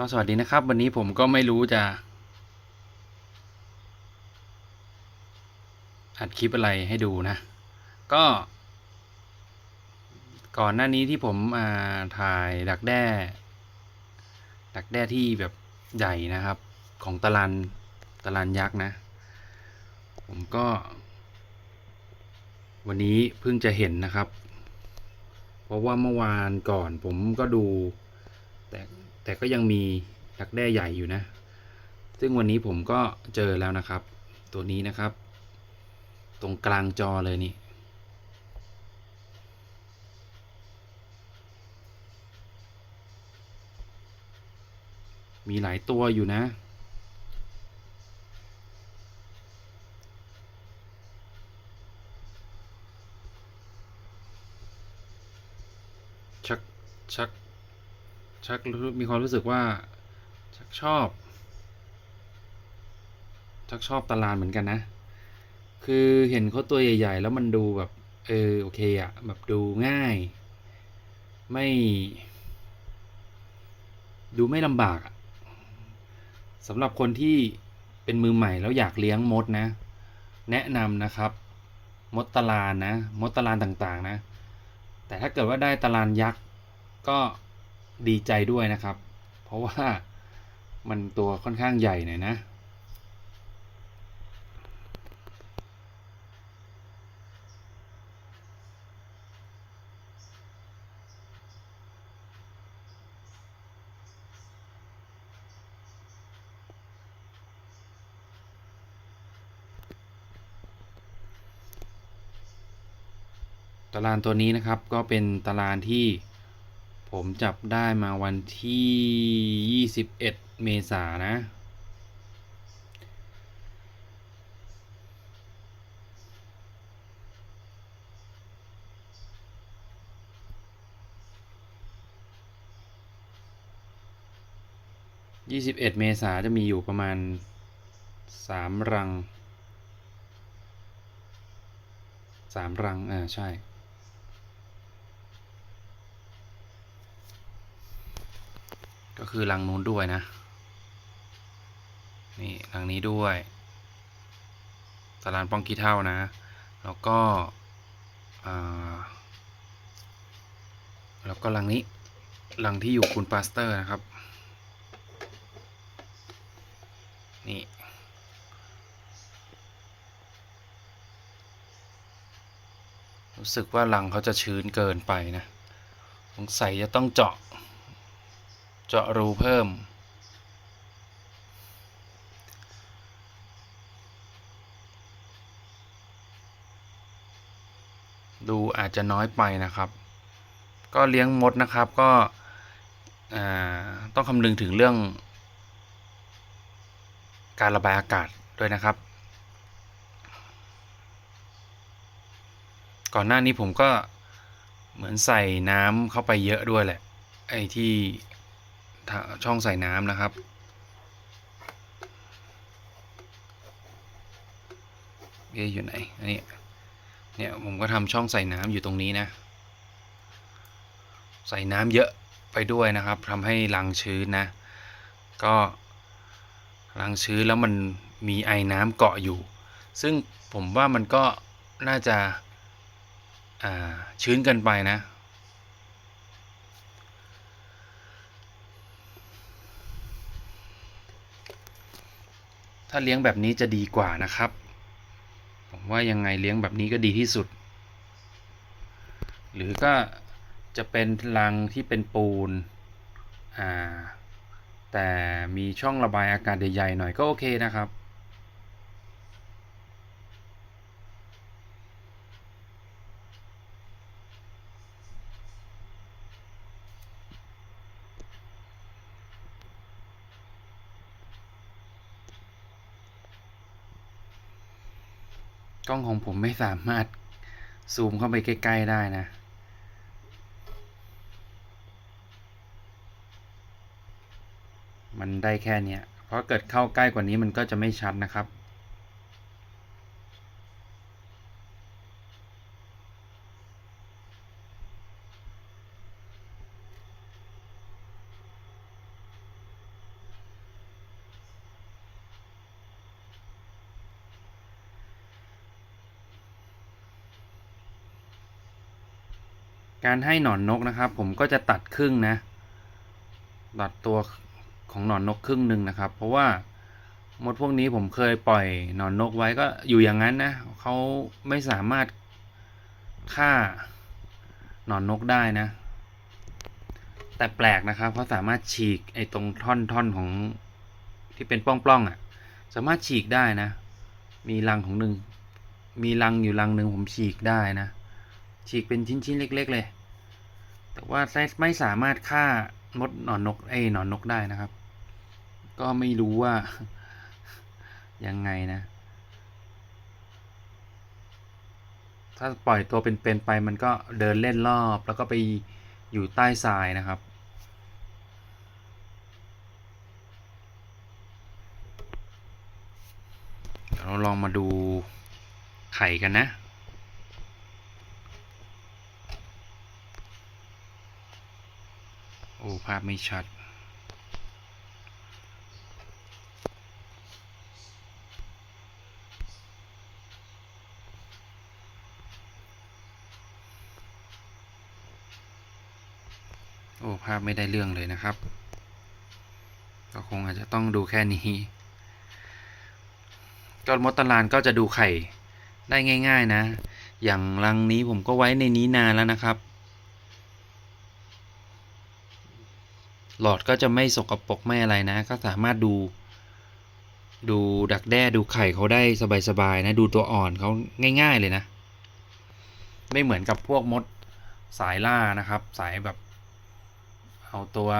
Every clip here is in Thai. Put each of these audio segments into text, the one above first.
ก็สวัสดีนะครับ วันนี้ผมก็ไม่รู้จะ อัดคลิปอะไรให้ดูนะ ก็ ก่อนหน้านี้ที่ผมาถ่ายดักแด้ ดักแด้ที่แบบใหญ่นะครับ ของตะลันตะลันยักษ์นะ ผมก็ วันนี้เพิ่งจะเห็นนะครับ เพราะว่าเมื่อวานก่อนผมก็ดูแต่ แต่ก็ยังมีดักแด้ใหญ่อยู่นะ ซึ่งวันนี้ผมก็เจอแล้วนะครับ ตัวนี้นะครับ ตรงกลางจอเลยนี่ มีหลายตัวอยู่นะ ชักมีความรู้สึกว่า ชักชอบ ชักชอบตารานเหมือนกันนะ คือเห็นเขาตัวใหญ่ ๆ แล้วมันดูแบบ เออโอเคอะแบบดูง่าย ไม่ ดูไม่ลำบากสำหรับคนที่เป็นมือใหม่แล้วอยากเลี้ยงมดนะ แนะนำนะครับ มดตารานนะ มดตารานต่างๆนะ แต่ถ้าเกิดว่าได้ตารานยักษ์ก็ ดีใจด้วยนะครับ เพราะว่ามันตัวค่อนข้างใหญ่หน่อยนะ ตารางตัวนี้นะครับก็เป็นตารางที่ ผมจับได้มาวันที่ 21 เมษานะยนนะ21เอ็ดเมษาจะมีอยู่ประมาณ3รัง3รัง อ่า ใช่ ก็คือรังนู้นด้วยนะ นี่รังนี้ด้วยตารางป้องกี้เท่านะ แล้วก็แล้วก็รังนี้รังที่อยู่คุณปาสเตอร์นะครับ นี่รู้สึกว่ารังเขาจะชื้นเกินไปนะ สงสัยจะต้องเจาะ เจาะรูเพิ่ม ดูอาจจะน้อยไปนะครับ ก็เลี้ยงมดนะครับก็ต้องคำนึงถึงเรื่อง การระบายอากาศด้วยนะครับ ก่อนหน้านี้ผมก็เหมือนใส่น้ำเข้าไปเยอะด้วยแหละ ไอ้ที่ ช่องใส่น้ำนะครับ เอะอยู่ไหน อันนี้ เนี่ยผมก็ทำช่องใส่น้ำอยู่ตรงนี้นะ ใส่น้ำเยอะไปด้วยนะครับทำให้รังชื้นนะ ก็รังชื้นแล้วมันมีไอน้ำเกาะอยู่ ซึ่งผมว่ามันก็น่าจะาชื้นเกินไปนะ ถ้าเลี้ยงแบบนี้จะดีกว่านะครับ ผมว่ายังไงเลี้ยงแบบนี้ก็ดีที่สุด หรือก็จะเป็นรังที่เป็นปูน อ่า แต่มีช่องระบายอากาศใหญ่ๆหน่อยก็โอเคนะครับ องของผมไม่สามารถซูมเข้าไปใกล้ ๆ ได้นะ มันได้แค่เนี้ยเพราะเกิดเข้าใกล้กว่านี้มันก็จะไม่ชัดนะครับ การให้หนอนนกนะครับ ผมก็จะตัดครึ่งนะ ตัดตัวของหนอนนกครึ่งหนึ่งนะครับ เพราะว่ามดพวกนี้ผมเคยปล่อยหนอนนกไว้ก็อยู่อย่างนั้นนะเขาไม่สามารถฆ่าหนอนนกได้นะ แต่แปลกนะครับเขาสามารถฉีกไอ้ตรงท่อนท่อนของที่เป็นปล้องๆอะ สามารถฉีกได้นะ มีรังของหนึ่งมีรังอยู่รังหนึ่งผมฉีกได้นะฉีกเป็นชิ้นๆเล็ก ๆ เลย แต่ว่าไม่สามารถฆ่ามดหนอนนกไอ้หนอนนกได้นะครับ ก็ไม่รู้ว่า ยังไงนะ ถ้าปล่อยตัวเป็นๆไปมันก็เดินเล่นรอบแล้วก็ไปอยู่ใต้ทรายนะครับเดี๋ยวเราลองมาดูไข่กันนะ อ้ภาพไม่ชัด โอ้ภาพไม่ได้เรื่องเลยนะครับ ก็คงอาจจะต้องดูแค่นี้ก็มดตารานก็จะดูไข่ได้ง่าย ๆ นะ อย่างรังนี้ผมก็ไว้ในนี้นานแล้วนะครับ หลอดก็จะไม่สกรปรกไม่อะไรนะ ก็สามารถดู ดูดักแด้ดูไข่เขาได้สบายๆนะ ดูตัวอ่อนเขาง่าย ๆเลยนะ ไม่เหมือนกับพวกมดสายล่านะครับ สายแบบ เอาตัว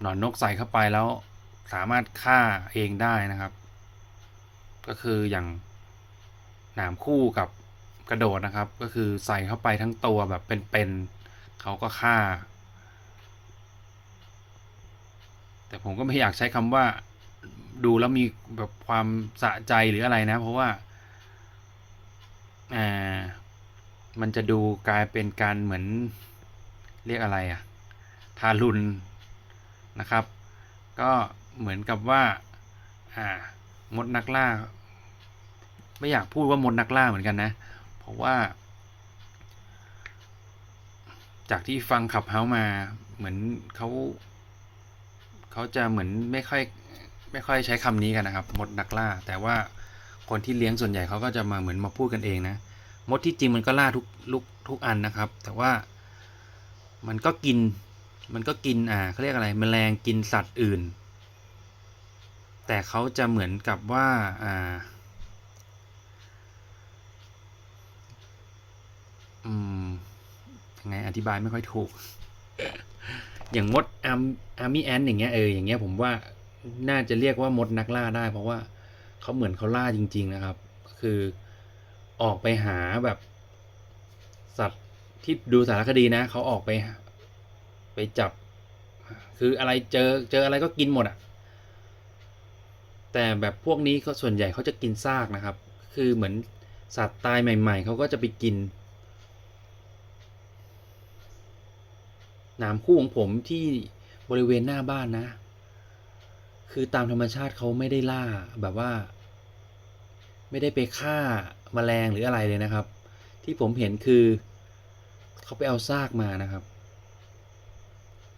หนอนนกใส่เข้าไปแล้วสามารถฆ่าเองได้นะครับ ก็คืออย่างหนามคู่กับกระโดดนะครับ ก็คือใส่เข้าไปทั้งตัวแบบเป็นๆเขาก็ฆ่า แต่ผมก็ไม่อยากใช้คำว่าดูแล้วมีแบบความสะใจหรืออะไรนะ เพราะว่าอ่ามันจะดูกลายเป็นการเหมือนเรียกอะไรอะทารุณนะครับ ก็เหมือนกับว่าอ่ามดนักล่า ไม่อยากพูดว่ามดนักล่าเหมือนกันนะ เพราะว่า จากที่ฟังขับเฮามาเหมือนเขา เขาจะเหมือนไม่ค่อยไม่ค่อยใช้คำนี้กันนะครับ มดนักล่า แต่ว่าคนที่เลี้ยงส่วนใหญ่เขาก็จะมาเหมือนมาพูดกันเองนะ มดที่จริงมันก็ล่าทุกลุกทุกอันนะครับ แต่ว่ามันก็กินมันก็กินอ่าเขาเรียกอะไรแมลงกินสัตว์อื่น แต่เขาจะเหมือนกับว่าอ่าอืมยังไงอธิบายไม่ค่อยถูก อย่างมดอาร์อาร์มี่แอนอย่างเงี้ยเอออย่างเงี้ยผมว่าน่าจะเรียกว่ามดนักล่าได้ เพราะว่าเขาเหมือนเขาล่าจริง ๆ นะครับ ก็คือออกไปหาแบบ สัตว์ที่ดูสารคดีนะเขาออกไป ไปจับ คืออะไรเจอเจออะไรก็กินหมดอะ แต่แบบพวกนี้เขาส่วนใหญ่เขาจะกินซากนะครับ คือเหมือนสัตว์ตายใหม่ ๆเขาก็จะไปกิน หนามคู่ของผมที่บริเวณหน้าบ้านนะ คือตามธรรมชาติเขาไม่ได้ล่าแบบว่า ไม่ได้ไปฆ่ามาแมลงหรืออะไรเลยนะครับ ที่ผมเห็นคือเขาไปเอาซากมานะครับ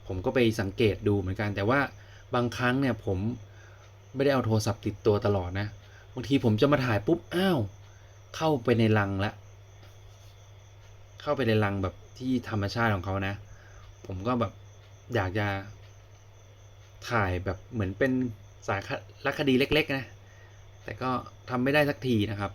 ผมก็ไปสังเกตดูเหมือนกันแต่ว่าบางครั้งเนี่ยผมไม่ได้เอาโทรศัพท์ติดตัวตลอดนะบางทีผมจะมาถ่ายปุ๊บอ้าวเข้าไปในรังละ เข้าไปในรังแบบที่ธรรมชาติของเขานะ ผมก็แบบอยากจะถ่ายแบบเหมือนเป็นสารคดีเล็ก ๆ นะ แต่ก็ทำไม่ได้สักทีนะครับ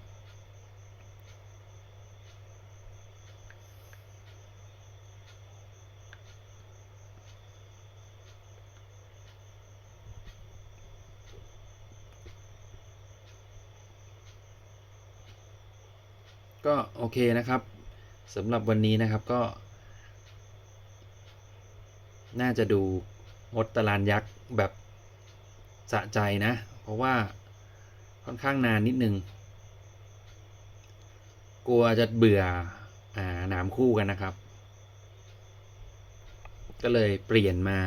ก็โอเคนะครับสำหรับวันนี้นะครับก็ น่าจะดูมดตารานยักษ์แบบสะใจนะ เพราะว่าค่อนข้างนานนิดนึง กลัวจะเบื่ออ่าหนามคู่กันนะครับ ก็เลยเปลี่ยนมา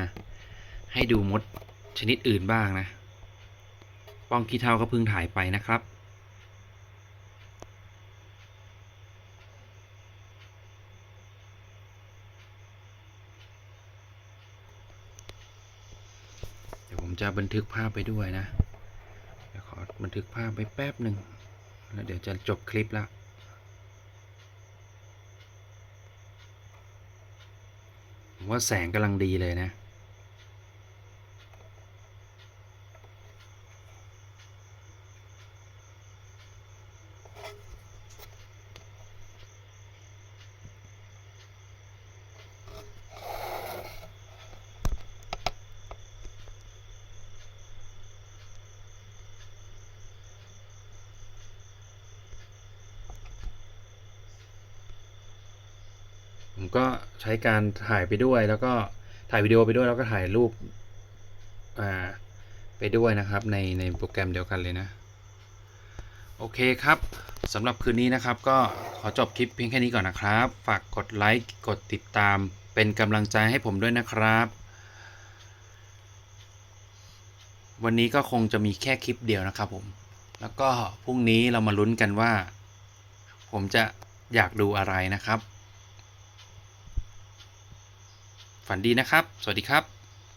ให้ดูมดชนิดอื่นบ้างนะ ป้องขี้เท่าก็เพิ่งถ่ายไปนะครับ จะบันทึกภาพไปด้วยนะเดี๋ยวขอบันทึกภาพไปแป๊บหนึ่งแล้วเดี๋ยวจะจบคลิปละว่าแสงกำลังดีเลยนะ ผมก็ใช้การถ่ายไปด้วย แล้วก็ถ่ายวิดีโอไปด้วยแล้วก็ถ่ายรูปอ่าไปด้วยนะครับในในโปรแกรมเดียวกันเลยนะ โอเคครับสำหรับคืนนี้นะครับ ก็ขอจบคลิปเพียงแค่นี้ก่อนนะครับ ฝากกดไลค์กดติดตามเป็นกำลังใจให้ผมด้วยนะครับ วันนี้ก็คงจะมีแค่คลิปเดียวนะครับผม แล้วก็พรุ่งนี้เรามาลุ้นกันว่า ผมจะอยากดูอะไรนะครับ ฝันดีนะครับ สวัสดีครับ